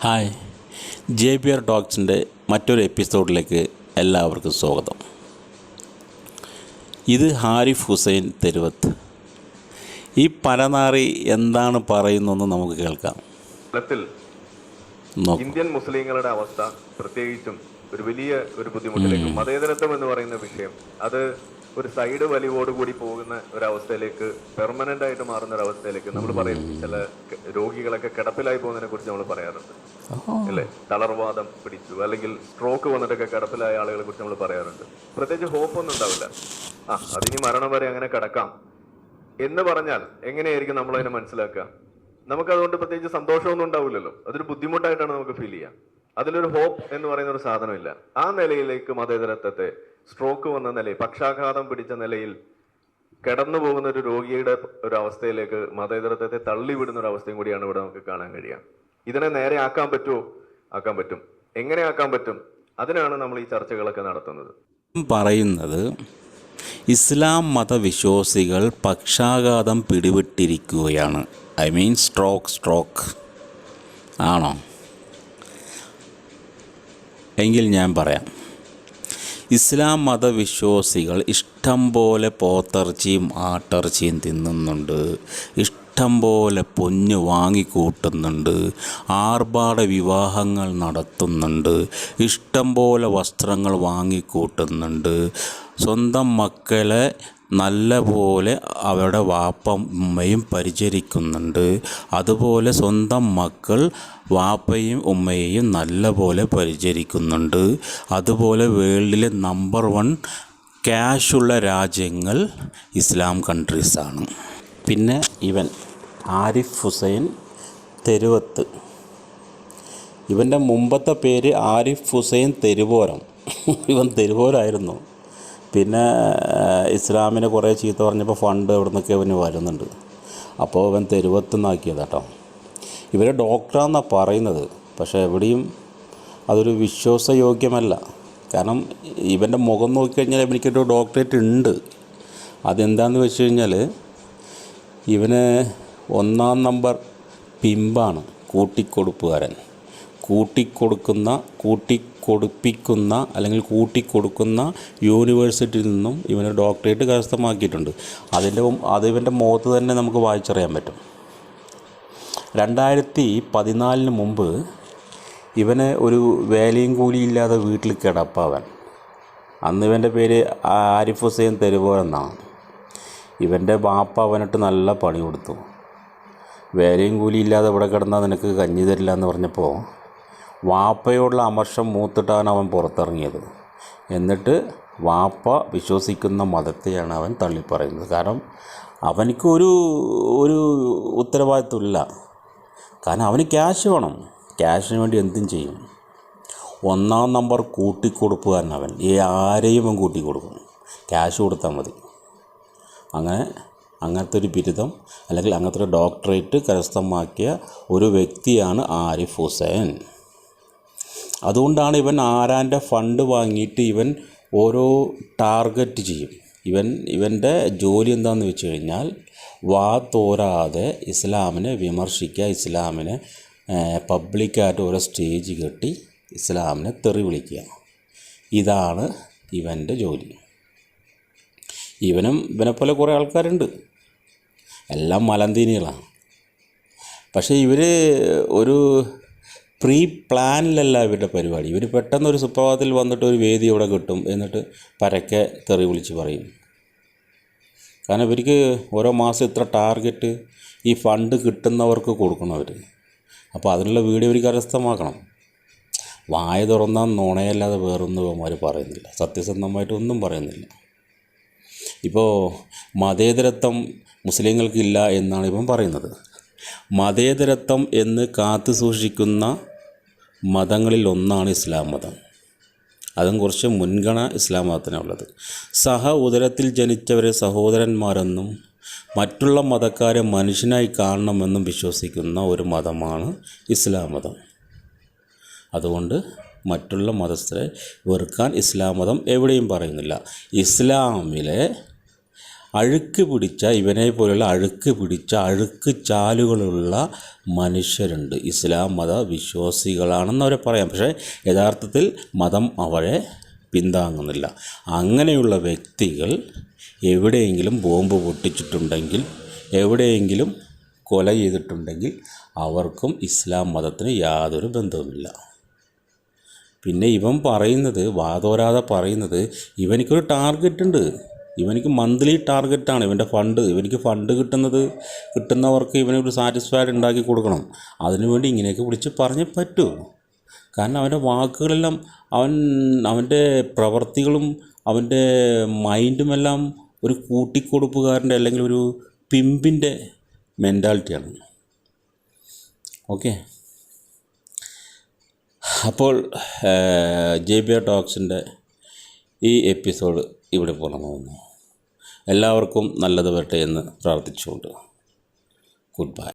Hi. J B R ടോക്സിന്റെ മറ്റൊരു എപ്പിസോഡിലേക്ക് എല്ലാവർക്കും സ്വാഗതം. ഇത് ഹാരിഫ് ഹുസൈൻ തെരുവത്ത്. ഈ പരനാറി എന്താണ് പറയുന്നതെന്ന് നമുക്ക് കേൾക്കാം. ഇന്ത്യൻ മുസ്ലിങ്ങളുടെ അവസ്ഥ പ്രത്യേകിച്ചും ഒരു വലിയ ഒരു ബുദ്ധിമുട്ടിലേക്കും മതേതരത്വം എന്ന് പറയുന്ന വിഷയം അത് ഒരു സൈഡ് വലിവോടുകൂടി പോകുന്ന ഒരവസ്ഥയിലേക്ക് പെർമനന്റ് ആയിട്ട് മാറുന്ന ഒരു അവസ്ഥയിലേക്ക് നമ്മൾ പറയും ചില രോഗികളൊക്കെ കിടപ്പിലായി പോകുന്നതിനെ കുറിച്ച് നമ്മൾ പറയാറുണ്ട്. അല്ലേ? തളർവാദം പിടിച്ചു അല്ലെങ്കിൽ സ്ട്രോക്ക് വന്നിട്ടൊക്കെ കിടപ്പിലായ ആളുകളെ കുറിച്ച് നമ്മൾ പറയാറുണ്ട്. പ്രത്യേകിച്ച് ഹോപ്പ് ഒന്നും ഉണ്ടാവില്ല. ആ അതിനി മരണം വരെ അങ്ങനെ കിടക്കാം. എന്ന് പറഞ്ഞാൽ എങ്ങനെയായിരിക്കും നമ്മൾ അതിനെ മനസ്സിലാക്കുക? നമുക്ക് അതുകൊണ്ട് പ്രത്യേകിച്ച് സന്തോഷമൊന്നും ഉണ്ടാവില്ലല്ലോ. അതൊരു ബുദ്ധിമുട്ടായിട്ടാണ് നമുക്ക് ഫീൽ ചെയ്യുക അതിലൊരു ഹോപ്പ് എന്ന് പറയുന്ന ഒരു സാധനമില്ല. ആ നിലയിലേക്ക് മതേതരത്വത്തെ സ്ട്രോക്ക് വന്ന നിലയിൽ പക്ഷാഘാതം പിടിച്ച നിലയിൽ കിടന്നു പോകുന്ന ഒരു രോഗിയുടെ ഒരു അവസ്ഥയിലേക്ക് മതേതരത്വത്തെ തള്ളിവിടുന്ന ഒരു അവസ്ഥയും കൂടിയാണ് ഇവിടെ നമുക്ക് കാണാൻ കഴിയുക. ഇതിനെ നേരെ ആക്കാൻ പറ്റുമോ? ആക്കാൻ പറ്റും. എങ്ങനെ ആക്കാൻ പറ്റും? അതിനാണ് നമ്മൾ ഈ ചർച്ചകളൊക്കെ നടത്തുന്നത്. പറയുന്നത് ഇസ്ലാം മതവിശ്വാസികൾ പക്ഷാഘാതം പിടിവിട്ടിരിക്കുകയാണ് ഐ മീൻ സ്ട്രോക്ക് സ്ട്രോക്ക്. ആണോ? എങ്കിൽ ഞാൻ പറയാം. ഇസ്ലാം മതവിശ്വാസികൾ ഇഷ്ടം പോലെ പോത്തിറച്ചിയും ആട്ടിറച്ചിയും തിന്നുന്നുണ്ട്. ഇഷ്ടം പോലെ പൊന്ന് വാങ്ങിക്കൂട്ടുന്നുണ്ട്. ആർഭാട വിവാഹങ്ങൾ നടത്തുന്നുണ്ട്. ഇഷ്ടം പോലെ വസ്ത്രങ്ങൾ വാങ്ങിക്കൂട്ടുന്നുണ്ട്. സ്വന്തം മക്കളെ നല്ല പോലെ അവരുടെ വാപ്പ പരിചരിക്കുന്നുണ്ട്. അതുപോലെ സ്വന്തം മക്കൾ വാപ്പയും ഉമ്മയെയും നല്ലപോലെ പരിചരിക്കുന്നുണ്ട്. അതുപോലെ വേൾഡിലെ നമ്പർ വൺ ക്യാഷുള്ള രാജ്യങ്ങൾ ഇസ്ലാം കൺട്രീസാണ് പിന്നെ ഇവൻ ആരിഫ് ഹുസൈൻ തെരുവത്ത്. ഇവന്റെ മുമ്പത്തെ പേര് ആരിഫ് ഹുസൈൻ തെരുവോരം. ഇവൻ തെരുവോരായിരുന്നു. പിന്നെ ഇസ്ലാമിന് കുറേ ചീത്ത പറഞ്ഞപ്പോൾ ഫണ്ട് എവിടെ നിന്നൊക്കെ ഇവന് വരുന്നുണ്ട്. അപ്പോൾ അവൻ തെരുവത്തുനിന്നാക്കിയത് കേട്ടോ ഇവരെ ഡോക്ടറാണെന്നാണ് പറയുന്നത്. പക്ഷേ എവിടെയും അതൊരു വിശ്വാസയോഗ്യമല്ല. കാരണം ഇവന്റെ മുഖം നോക്കിക്കഴിഞ്ഞാൽ എനിക്കൊരു ഡോക്ടറേറ്റ് ഉണ്ട്. അതെന്താണെന്ന് വെച്ച് കഴിഞ്ഞാൽ ഇവന് ഒന്നാം നമ്പർ പിമ്പാണ് കൂട്ടിക്കൊടുപ്പുകാരൻ. കൂട്ടിക്കൊടുക്കുന്ന കൂട്ടിക്കൊടുപ്പിക്കുന്ന അല്ലെങ്കിൽ കൂട്ടിക്കൊടുക്കുന്ന യൂണിവേഴ്സിറ്റിയിൽ നിന്നും ഇവന് ഡോക്ടറേറ്റ് കരസ്ഥമാക്കിയിട്ടുണ്ട്. അതിന്റെ അത് ഇവന്റെ മുഖത്ത് തന്നെ നമുക്ക് വായിച്ചറിയാൻ പറ്റും. രണ്ടായിരത്തി പതിനാലിന് മുമ്പ് ഇവന് ഒരു വേലയും കൂലിയില്ലാതെ വീട്ടിൽ കിടപ്പവൻ അന്ന് ഇവന്റെ പേര് ആരിഫ് ഹുസൈൻ തെരുവോ എന്നാണ്. ഇവന്റെ ബാപ്പ അവനിട്ട് നല്ല പണി കൊടുത്തു. വേലയും കൂലിയില്ലാതെ ഇവിടെ കിടന്നാൽ നിനക്ക് കഞ്ഞി തരില്ല എന്ന് പറഞ്ഞപ്പോൾ വാപ്പയോടുള്ള അമർഷം മൂത്തിട്ടാണ് അവൻ പുറത്തിറങ്ങിയത്. എന്നിട്ട് വാപ്പ വിശ്വസിക്കുന്ന മതത്തെയാണ് അവൻ തള്ളിപ്പറയുന്നത്. കാരണം അവനിക്ക് ഒരു ഒരു ഉത്തരവാദിത്വമില്ല. കാരണം അവന് ക്യാഷ് വേണം. ക്യാഷിന് വേണ്ടി എന്തും ചെയ്യും. ഒന്നാം നമ്പർ കൂട്ടിക്കൊടുപ്പുകാരൻ അവൻ. ഈ ആരെയും അവൻ കൂട്ടിക്കൊടുക്കും. ക്യാഷ് കൊടുത്താൽ മതി. അങ്ങനെ അങ്ങനത്തെ ഒരു ബിരുദം അല്ലെങ്കിൽ അങ്ങനത്തെ ഒരു ഡോക്ടറേറ്റ് കരസ്ഥമാക്കിയ ഒരു വ്യക്തിയാണ് ആരിഫ് ഹുസൈൻ. അതുകൊണ്ടാണ് ഇവൻ ആരാന്റെ ഫണ്ട് വാങ്ങിയിട്ട് ഇവൻ ഓരോ ടാർഗറ്റ് ചെയ്യും. ഇവൻ ഇവന്റെ ജോലി എന്താണെന്ന് വെച്ച് കഴിഞ്ഞാൽ വാ തോരാതെ ഇസ്ലാമിനെ വിമർശിക്കുക ഇസ്ലാമിനെ പബ്ലിക്കായിട്ട് ഓരോ സ്റ്റേജ് കെട്ടി ഇസ്ലാമിനെ തെറി വിളിക്കുക. ഇതാണ് ഇവന്റെ ജോലി. ഇവനും ഇവനെപ്പോലെ കുറേ ആൾക്കാരുണ്ട്. എല്ലാം മലന്തീനികളാണ്. പക്ഷേ ഇവർ ഒരു പ്രീ പ്ലാനിലല്ല ഇവരുടെ പരിപാടി. ഇവർ പെട്ടെന്ന് ഒരു സുപ്രഭാതത്തിൽ വന്നിട്ട് ഒരു വേദി ഇവിടെ കിട്ടും എന്നിട്ട് പരക്കെ തെറി വിളിച്ച് പറയും. കാരണം ഇവർക്ക് ഓരോ മാസം ഇത്ര ടാർഗറ്റ് ഈ ഫണ്ട് കിട്ടുന്നവർക്ക് കൊടുക്കണം അവർ അപ്പോൾ അതിനുള്ള വീഡിയോ ഇവർ കരസ്ഥമാക്കണം. വായ തുറന്നാൽ നുണയല്ലാതെ വേറൊന്നും ഇവന്മാർ പറയുന്നില്ല. സത്യസന്ധമായിട്ട് ഒന്നും പറയുന്നില്ല. ഇപ്പോൾ മതേതരത്വം മുസ്ലിങ്ങൾക്കില്ല എന്നാണ് ഇവൻ പറയുന്നത്. മതേതരത്വം എന്ന് കാത്തു സൂക്ഷിക്കുന്ന മതങ്ങളിൽ ഒന്നാണ് ഇസ്ലാം മതം. അതും കുറച്ച് മുൻഗണന ഇസ്ലാം മതത്തിനുള്ളത് സഹ ഉദരത്തിൽ ജനിച്ചവരെ സഹോദരന്മാരെന്നും മറ്റുള്ള മതക്കാരെ മനുഷ്യനായി കാണണമെന്നും വിശ്വസിക്കുന്ന ഒരു മതമാണ് ഇസ്ലാം മതം. അതുകൊണ്ട് മറ്റുള്ള മതസ്ഥരെ വെറുക്കാൻ ഇസ്ലാം മതം എവിടെയും പറയുന്നില്ല. ഇസ്ലാമിലെ അഴുക്ക് പിടിച്ച ഇവനെ പോലുള്ള അഴുക്ക് പിടിച്ച അഴുക്ക് ചാലുകളുള്ള മനുഷ്യരുണ്ട്. ഇസ്ലാം മത വിശ്വാസികളാണെന്ന് അവരെ പറയാം. പക്ഷേ യഥാർത്ഥത്തിൽ മതം അവരെ പിന്താങ്ങുന്നില്ല. അങ്ങനെയുള്ള വ്യക്തികൾ എവിടെയെങ്കിലും ബോംബ് പൊട്ടിച്ചിട്ടുണ്ടെങ്കിൽ എവിടെയെങ്കിലും കൊല ചെയ്തിട്ടുണ്ടെങ്കിൽ അവർക്കും ഇസ്ലാം മതത്തിന് യാതൊരു ബന്ധവുമില്ല. പിന്നെ ഇവൻ പറയുന്നത് വാതോരാതെ പറയുന്നത് ഇവനിക്കൊരു ടാർഗറ്റ് ഉണ്ട് ഇവനിക്ക് മന്ത്ലി ടാർഗറ്റാണ് ഇവന്റെ ഫണ്ട് ഇവനിക്ക് ഫണ്ട് കിട്ടുന്നത് കിട്ടുന്നവർക്ക് ഇവനൊരു സാറ്റിസ്ഫൈഡ് ഉണ്ടാക്കി കൊടുക്കണം. അതിനുവേണ്ടി ഇങ്ങനെയൊക്കെ വിളിച്ച് പറഞ്ഞേ പറ്റൂ. കാരണം അവന്റെ വാക്കുകളെല്ലാം അവൻ അവന്റെ പ്രവർത്തികളും അവന്റെ മൈൻഡുമെല്ലാം ഒരു കൂട്ടിക്കൊടുപ്പുകാരന്റെ അല്ലെങ്കിൽ ഒരു പിമ്പിന്റെ മെന്റാലിറ്റിയാണ് ഓക്കെ അപ്പോൾ ജെ ബി ടോക്സിന്റെ ഈ എപ്പിസോഡ് ഇവിടെ പൂർണമാകുന്നു എല്ലാവർക്കും നല്ലത് വരട്ടെ എന്ന് പ്രാർത്ഥിച്ചുകൊണ്ട് ഗുഡ് ബൈ.